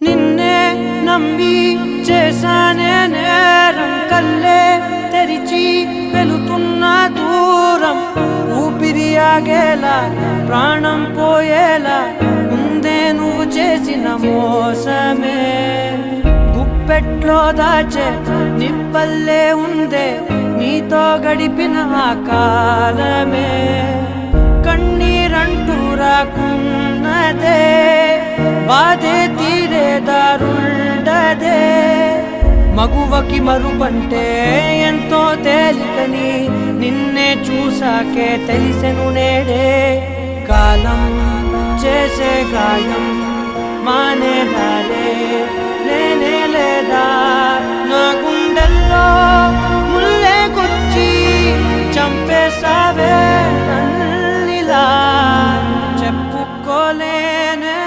నిన్నే నమ్మి చేశానే నేరం కల్లే తెరిచి వెళుతున్న దూరం. ఊపిరి ఆగేలా ప్రాణం పోయేలా ముందే నువ్వు చేసిన మోసమే. గుప్పెట్లో దాచే నిప్పల్లే ఉందే నీతో గడిపిన ఆ కాలమే. కన్నీరంటూ రాకున్నదే బాధే దారుండదే మగువకి మరుపంటే ఎంతో తేలికని నిన్నే చూసాకే తెలిసెను నేడే కాలం చేసే గాయం మానేదారే లేనే లేదా? నా గుండెల్లో ముల్లే కొచ్చి చంపేశావే నన్నిలా. చెప్పుకోలేనే